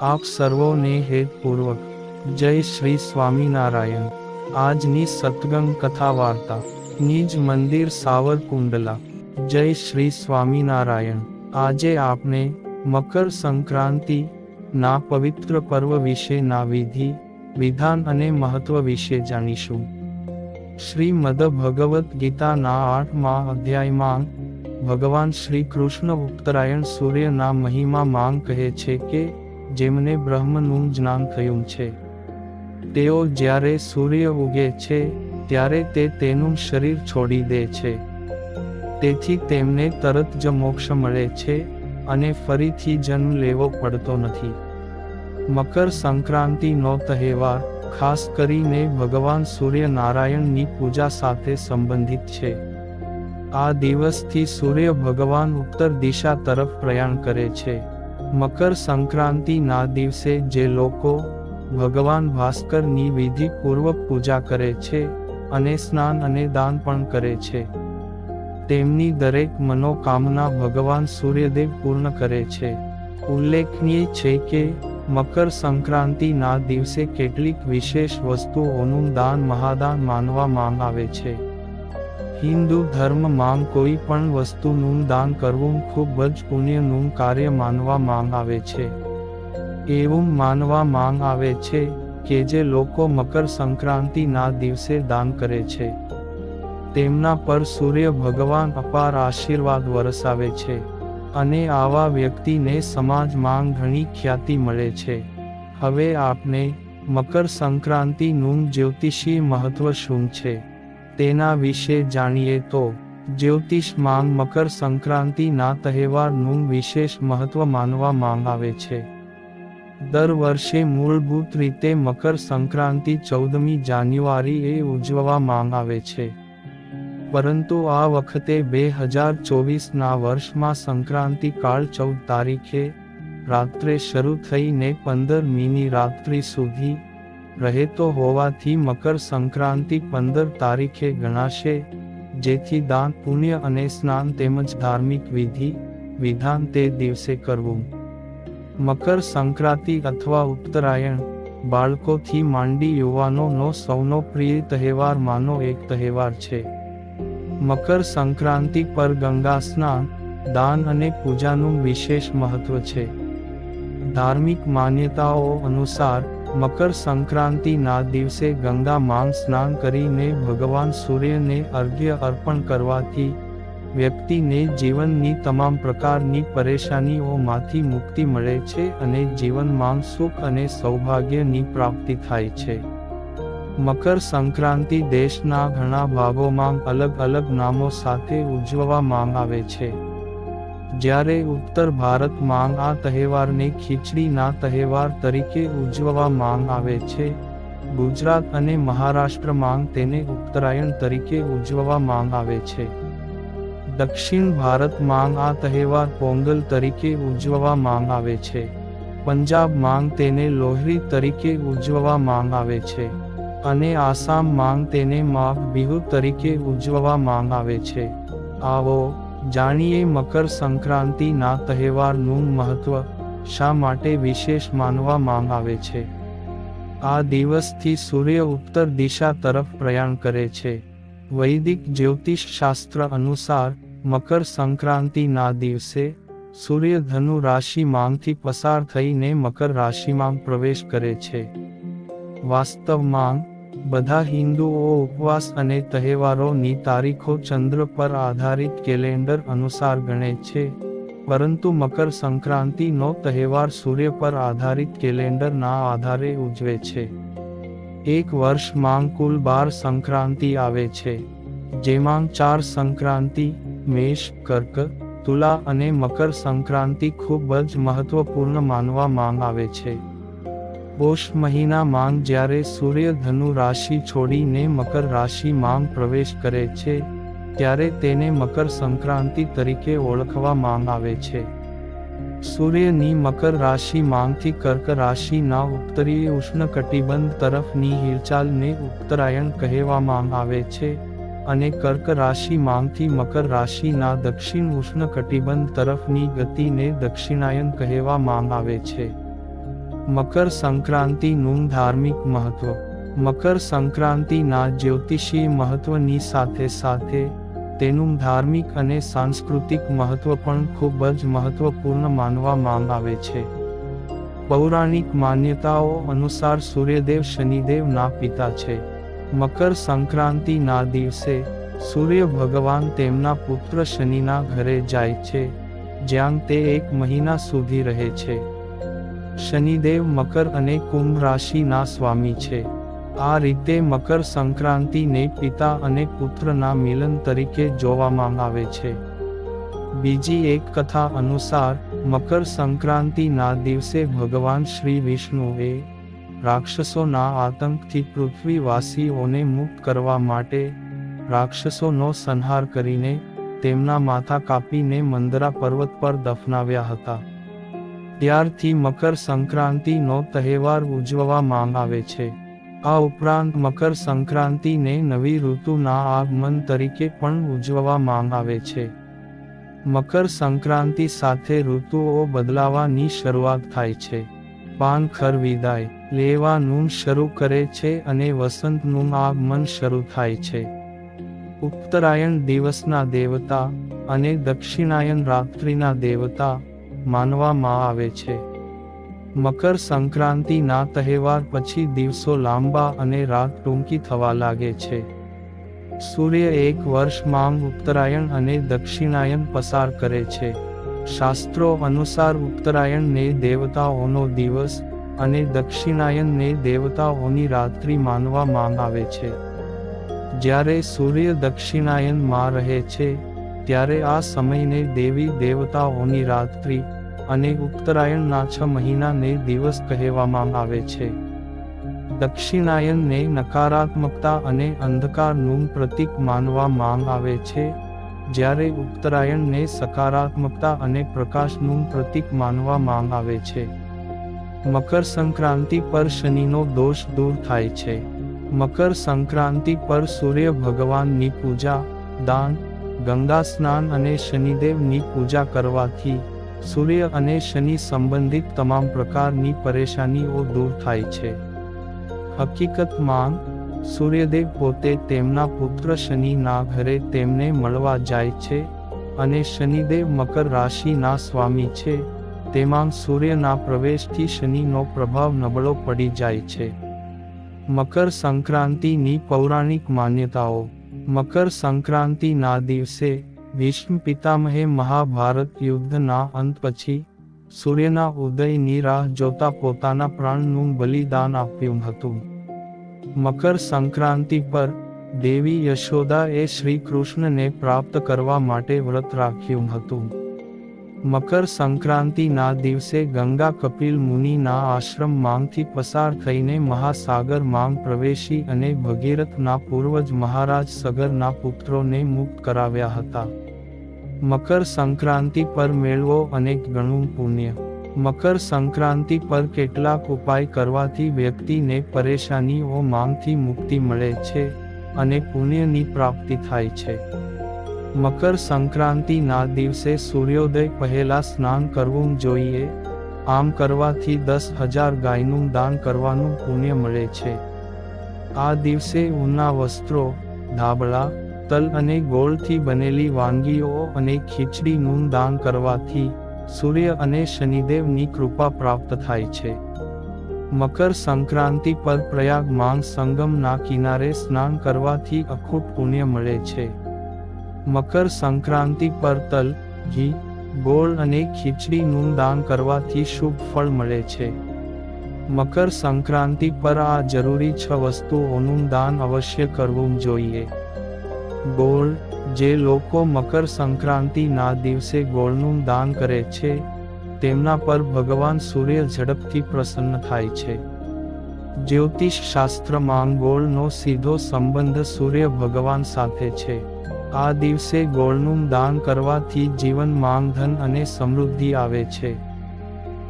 આપ સર્વોને હેતપૂર્વક જય શ્રી સ્વામિનારાયણ. આજની સતગંગ કથા વાર્તા નિજ મંદિર સાવરકુંડલા. જય શ્રી સ્વામિનારાયણ. આજે આપણે મકર સંક્રાંતિ ના પવિત્ર પર્વ વિશેના વિધિ, વિધાન અને મહત્વ વિશે જાણીશું. શ્રીમદ ભગવદ્ ગીતાના આઠમા અધ્યાયમાં ભગવાન શ્રી કૃષ્ણ ઉત્તરાયણ સૂર્યના મહિમા માંગ કહે છે કે જેમને બ્રહ્મનું જ્ઞાન થયું છે. તેઓ જ્યારે સૂર્ય ઉગે છે, ત્યારે તે તેનું શરીર છોડી દે છે. તેથી તેમને તરત જ મોક્ષ મળે છે અને ફરીથી જન્મ લેવો પડતો નથી. મકર સંક્રાંતિનો તહેવાર ખાસ કરીને ભગવાન સૂર્યનારાયણની પૂજા સાથે સંબંધિત છે. આ દિવસથી સૂર્ય ભગવાન ઉત્તર દિશા તરફ પ્રયાણ કરે છે. મકર સંક્રાંતિના દિવસે જે લોકો ભગવાન ભાસ્કરની વિધિપૂર્વક પૂજા કરે છે અને સ્નાન અને દાન પણ કરે છે, તેમની દરેક મનોકામના ભગવાન સૂર્યદેવ પૂર્ણ કરે છે. ઉલ્લેખનીય છે કે, મકર સંક્રાંતિના દિવસે કેટલીક વિશેષ વસ્તુઓનું દાન મહાદાન માનવામાં આવે છે. હિન્દુ ધર્મમાં કોઈ પણ વસ્તુનું દાન કરવું ખૂબ જ પુણ્યનું કાર્ય માનવામાં આવે છે. એવું માનવામાં આવે છે કે જે લોકો મકર સંક્રાંતિના દિવસે દાન કરે છે. તેમના પર સૂર્ય ભગવાન અપાર આશીર્વાદ વરસાવે છે અને આવા વ્યક્તિને સમાજમાં ઘણી ખ્યાતિ મળે છે. હવે આપને મકર સંક્રાંતિનું જ્યોતિષી મહત્વ શું છે? તેના વિશે જાણીએ તો જ્યોતિષમાં મકર સંક્રાંતિના તહેવારનું વિશેષ મહત્વ માનવામાં આવે છે. દર વર્ષે મૂળભૂત રીતે મકર સંક્રાંતિ ચૌદમી જાન્યુઆરીએ ઉજવવામાં આવે છે. પરંતુ આ વખતે બે હજાર ચોવીસના વર્ષમાં સંક્રાંતિ કાળ ચૌદ તારીખે, રાત્રે શરૂ થઈને પંદર મીની રાત્રિ સુધી રહેતો હોવાથી મકર સંક્રાંતિ પંદર તારીખે ગણાશે, જેથી દાન, પુણ્ય અને સ્નાન તેમજ ધાર્મિક વિધિ, વિધાન તે દિવસે કરવું. મકર સંક્રાંતિ અથવા ઉત્તરાયણ, બાળકોથી માંડી યુવાનોનો સૌનો પ્રિય તહેવારમાંનો એક તહેવાર છે. મકર સંક્રાંતિ પર ગંગા સ્નાન, દાન અને પૂજાનું વિશેષ મહત્વ છે. ધાર્મિક માન્યતાઓ અનુસાર મકર સંક્રાંતિના દિવસે ગંગામાં સ્નાન કરીને ભગવાન સૂર્યને અર્ઘ્ય અર્પણ કરવાથી વ્યક્તિને જીવનની તમામ પ્રકારની પરેશાનીઓમાંથી મુક્તિ મળે છે અને જીવનમાં સુખ અને સૌભાગ્યની પ્રાપ્તિ થાય છે. મકર સંક્રાંતિ દેશના ઘણા ભાગોમાં અલગ અલગ નામો સાથે ઉજવવામાં આવે છે. જ્યારે ઉત્તર ભારતમાં આ તહેવારને ખીચડીના તહેવાર તરીકે ઉજવવામાં આવે છે, ગુજરાત અને મહારાષ્ટ્રમાં તેને ઉત્તરાયણ તરીકે ઉજવવામાં આવે છે. દક્ષિણ ભારતમાં આ તહેવાર પોંગલ તરીકે ઉજવવામાં આવે છે. પંજાબમાં તેને લોહરી તરીકે ઉજવવામાં આવે છે. અને આસામમાં તેને માઘ બિહુ તરીકે ઉજવવામાં આવે છે. આવો જાણીએ મકર સંક્રાંતિના તહેવારનું મહત્વ, શા માટે વિશેષ માનવામાં આવે છે? આ દિવસથી સૂર્ય ઉત્તર દિશા તરફ પ્રયાણ કરે છે. વૈદિક જ્યોતિષ શાસ્ત્ર અનુસાર, મકર સંક્રાંતિના દિવસે, સૂર્ય ધનુ રાશિમાંથી પસાર થઈને મકર રાશિમાં પ્રવેશ કરે છે. વાસ્તવમાં બધા હિન્દુઓ ઉપવાસ અને તહેવારોની તારીખો ચંદ્ર પર આધારિત કેલેન્ડર અનુસાર ગણે છે. પરંતુ મકર સંક્રાંતિનો તહેવાર સૂર્ય પર આધારિત કેલેન્ડરના આધારે ઉજવે છે. એક વર્ષમાં કુલ બાર સંક્રાંતિ આવે છે. જેમાં ચાર સંક્રાંતિ, મેષ, કર્ક, તુલા અને મકર સંક્રાંતિ ખૂબ જ મહત્વપૂર્ણ માનવામાં આવે છે. પોષ મહિનામાં જ્યારે સૂર્ય ધનુ રાશિ છોડીને મકર રાશિમાં પ્રવેશ કરે છે, ત્યારે તેને મકર સંક્રાંતિ તરીકે ઓળખવામાં આવે છે. સૂર્યની મકર રાશિમાંથી કર્ક રાશિના ઉત્તરીય ઉષ્ણકટિબંધ તરફની હિલચાલને ઉત્તરાયણ કહેવામાં આવે છે અને કર્ક રાશિમાંથી મકર રાશિના દક્ષિણ ઉષ્ણકટિબંધ તરફની ગતિને દક્ષિણાયન કહેવામાં આવે છે. મકર સંક્રાંતિનું ધાર્મિક મહત્વ. મકર સંક્રાંતિના જ્યોતિષી મહત્વની સાથે સાથે, તેનું ધાર્મિક અને સાંસ્કૃતિક મહત્વ પણ ખૂબ જ મહત્વપૂર્ણ માનવામાં આવે છે. પૌરાણિક માન્યતાઓ અનુસાર સૂર્યદેવ શનિદેવના પિતા છે. મકર સંક્રાંતિના દિવસે, સૂર્ય ભગવાન તેમના પુત્ર શનિના ઘરે જાય છે, જ્યાં તે એક મહિના સુધી રહે છે. શનિદેવ મકર અને કુંભ રાશિના સ્વામી છે. આ રીતે મકર સંક્રાંતિને પિતા અને પુત્રના મિલન તરીકે જોવામાં આવે છે. બીજી એક કથા અનુસાર, મકર સંક્રાંતિના દિવસે ભગવાન શ્રી વિષ્ણુએ રાક્ષસોના આતંકથી પૃથ્વીવાસીઓને મુક્ત કરવા માટે રાક્ષસોનો સંહાર કરીને તેમના માથા કાપીને મંદરા પર્વત પર દફનાવ્યા હતા. ત્યારથી મકર સંક્રાંતિનો તહેવાર ઉજવવામાં આવે છે. આ ઉપરાંત મકર સંક્રાંતિને નવી ઋતુના આગમન તરીકે પણ ઉજવવામાં આવે છે. મકર સંક્રાંતિ સાથે ઋતુઓ બદલાવાની શરૂઆત થાય છે. પાનખર વિદાય લેવાનું શરૂ કરે છે અને વસંતનું આગમન શરૂ થાય છે. ઉત્તરાયણ દિવસના દેવતા અને દક્ષિણાયન રાત્રિના દેવતા માનવામાં આવે છે. મકર સંક્રાંતિના તહેવાર પછી દિવસો લાંબા અને રાત ટૂંકી થવા લાગે છે. સૂર્ય એક વર્ષમાં ઉત્તરાયણ અને દક્ષિણાયન પસાર કરે છે. શાસ્ત્રો અનુસાર ઉત્તરાયણને દેવતાઓનો દિવસ અને દક્ષિણાયનને દેવતાઓની રાત્રિ માનવામાં આવે છે. જ્યારે સૂર્ય દક્ષિણાયનમાં રહે છે, ત્યારે આ સમયને દેવી દેવતાઓની રાત્રિ અને ઉત્તરાયણના છ મહિનાને દિવસ કહેવામાં આવે છે. દક્ષિણાયનને નકારાત્મકતા અને અંધકારનું પ્રતીક માનવામાં આવે છે, જ્યારે ઉત્તરાયણને સકારાત્મકતા અને પ્રકાશનું પ્રતીક માનવામાં આવે છે. મકર સંક્રાંતિ પર શનિનો દોષ દૂર થાય છે. મકર સંક્રાંતિ પર સૂર્ય ભગવાનની પૂજા, દાન, ગંગા સ્નાન અને શનિદેવની પૂજા કરવાથી સૂર્ય અને શનિ સંબંધિત તમામ પ્રકારની પરેશાનીઓ દૂર થાય છે. હકીકતમાં, સૂર્યદેવ પોતે તેમના પુત્ર શનિના ઘરે તેમને મળવા જાય છે અને શનિદેવ મકર રાશિના સ્વામી છે. તેમાં સૂર્યના પ્રવેશથી શનિનો પ્રભાવ નબળો પડી જાય છે. મકર સંક્રાંતિની પૌરાણિક માન્યતાઓ. મકર સંક્રાંતિના દિવસે ભીષ્મ પિતામહે મહાભારત યુદ્ધના અંત પછી સૂર્યના ઉદયની રાહ જોતા પોતાના પ્રાણનું બલિદાન આપ્યું હતું. મકર સંક્રાંતિ પર દેવી યશોદાએ શ્રી કૃષ્ણને પ્રાપ્ત કરવા માટે વ્રત રાખ્યું હતું. મકર સંક્રાંતિના દિવસે ગંગા કપિલ મુનિના આશ્રમ માંગથી પસાર થઈને મહાસાગર માંગ પ્રવેશી અને ભગીરથના પૂર્વજ મહારાજ સગરના પુત્રોને મુક્ત કરાવ્યા હતા. મકર સંક્રાંતિ પર મેળવો અનેક ગણું પુણ્ય. મકર સંક્રાંતિ પર કેટલાક ઉપાય કરવાથી વ્યક્તિને પરેશાનીઓ માંગથી મુક્તિ મળે છે અને પુણ્યની પ્રાપ્તિ થાય છે. મકર સંક્રાંતિના દિવસે સૂર્યોદય પહેલા સ્નાન કરવું જોઈએ. આમ કરવાથી દસ હજાર ગાયનું દાન કરવાનું પુણ્ય મળે છે. આ દિવસે ઊના વસ્ત્રો, ધાબળા તલ અને ગોળથી બનેલી વાનગીઓ અને ખીચડીનું દાન કરવાથી સૂર્ય અને શનિદેવની કૃપા પ્રાપ્ત થાય છે. મકર સંક્રાંતિ પર પ્રયાગ માંગ સંગમના કિનારે સ્નાન કરવાથી અખૂટ પુણ્ય મળે છે. મકર સંક્રાંતિ પર તલ, ઘી, ગોળ અને ખીચડીનું દાન કરવાથી શુભ ફળ મળે છે. મકર સંક્રાંતિ પર આ જરૂરી છ વસ્તુઓનું દાન અવશ્ય કરવું જોઈએ. ગોળ, જે લોકો મકર સંક્રાંતિના દિવસે ગોળનું દાન કરે છે, તેમના પર ભગવાન સૂર્ય ઝડપથી પ્રસન્ન થાય છે. જ્યોતિષ શાસ્ત્રમાં ગોળનો સીધો સંબંધ સૂર્ય ભગવાન સાથે છે. આ દિવસે ગોળનું દાન કરવાથી જીવનમાં ધન અને સમૃદ્ધિ આવે છે.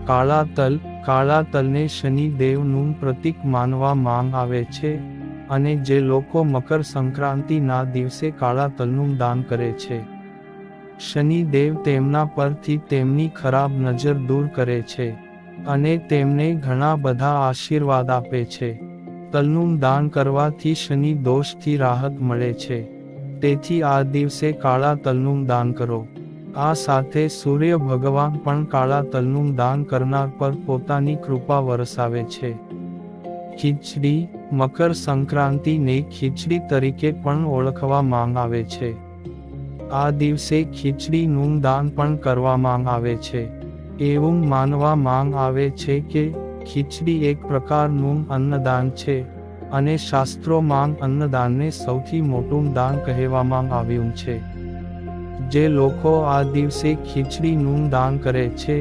કાળા તલ કાળા તલને શનિદેવનું પ્રતીક માનવામાં આવે છે. અને જે લોકો મકર સંક્રાંતિના દિવસે કાળા તલનું દાન કરે છે. શનિ દેવ તેમના પરથી તેમની ખરાબ નજર દૂર કરે છે અને તેમને ઘણા બધા આશીર્વાદ આપે છે. તલનું દાન કરવાથી શનિ દોષથી રાહત મળે છે. તેથી આ દિવસે કાળા તલનું દાન કરો. આ સાથે સૂર્ય ભગવાન પણ કાળા તલનું દાન કરનાર પર પોતાની કૃપા વરસાવે છે. ખીચડી મકર સંક્રાંતિને ખીચડી તરીકે પણ ઓળખવામાં આવે છે. આ દિવસે ખીચડીનું દાન પણ કરવામાં આવે છે. એવું માનવામાં આવે છે કે ખીચડી એક પ્રકારનું અન્નદાન છે અને શાસ્ત્રોમાં અન્નદાનને સૌથી મોટું દાન કહેવામાં આવ્યું છે. જે લોકો આ દિવસે ખીચડીનું દાન કરે છે,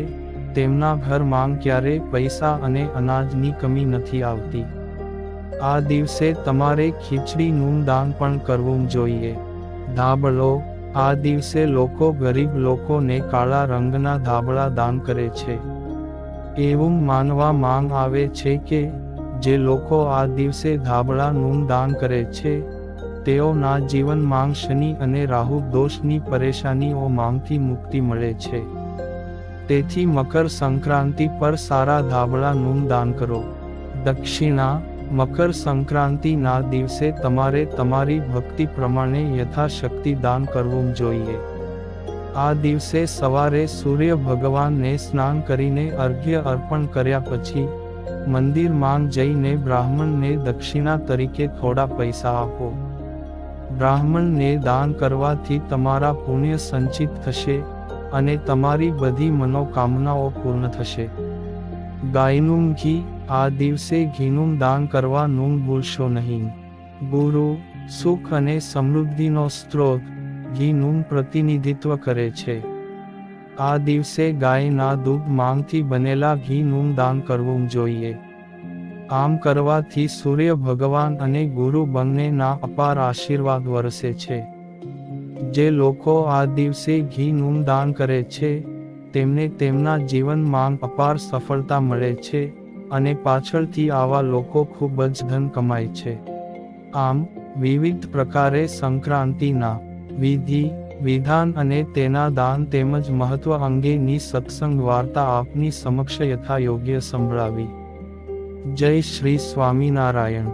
તેમના ઘરમાં ક્યારેય પૈસા અને અનાજની કમી નથી આવતી. આ દિવસે તમારે ખીચડીનું દાન પણ કરવું જોઈએ. ધાબળો, આ દિવસે લોકો ગરીબ લોકોને કાળા રંગના ધાબળા દાન કરે છે. એવું માનવામાં આવે છે કે, જે લોકો આ દિવસે ધાબળાનું દાન કરે છે તેઓના જીવનમાં શનિ અને રાહુ દોષની પરેશાનીઓ માંગથી મુક્તિ મળે છે. તેથી મકર સંક્રાંતિ પર સારા ધાબળાનું દાન કરો. દક્ષિણા મકર સંક્રાંતિના દિવસે તમારે તમારી ભક્તિ પ્રમાણે યથાશક્તિ દાન કરવું જોઈએ. આ દિવસે સવારે સૂર્ય ભગવાનને સ્નાન કરીને અર્ઘ્ય અર્પણ કર્યા પછી, મંદિરમાં જઈને બ્રાહ્મણને દક્ષિણા તરીકે થોડા પૈસા આપો. બ્રાહ્મણને દાન કરવાથી તમારા પુણ્ય સંચિત થશે અને તમારી બધી મનોકામનાઓ પૂર્ણ થશે. ગાયનું ઘી આ દિવસે ઘીનું દાન કરવાનું ભૂલશો નહીં. ગુરુ, સુખ અને સમૃદ્ધિનો સ્ત્રોત ઘીનું પ્રતિનિધિત્વ કરે છે. આ દિવસે ગાયના દૂધ માંગથી બનેલા ઘીનું દાન કરવું જોઈએ. આમ કરવાથી સૂર્ય ભગવાન અને ગુરુ બંનેના અપાર આશીર્વાદ વરસે છે. જે લોકો આ દિવસે ઘીનું દાન કરે છે, તેમને તેમના જીવનમાં અપાર સફળતા મળે છે. અને પાછળથી આવા લોકો ખૂબ જ ધન કમાય છે. આમ, વિવિધ પ્રકારે સંક્રાંતિના વિધિ, વિધાન અને તેના દાન તેમજ મહત્વ અંગેની સત્સંગ વાર્તા આપની સમક્ષ યથા યોગ્ય સંભળાવી. જય શ્રી સ્વામિનારાયણ.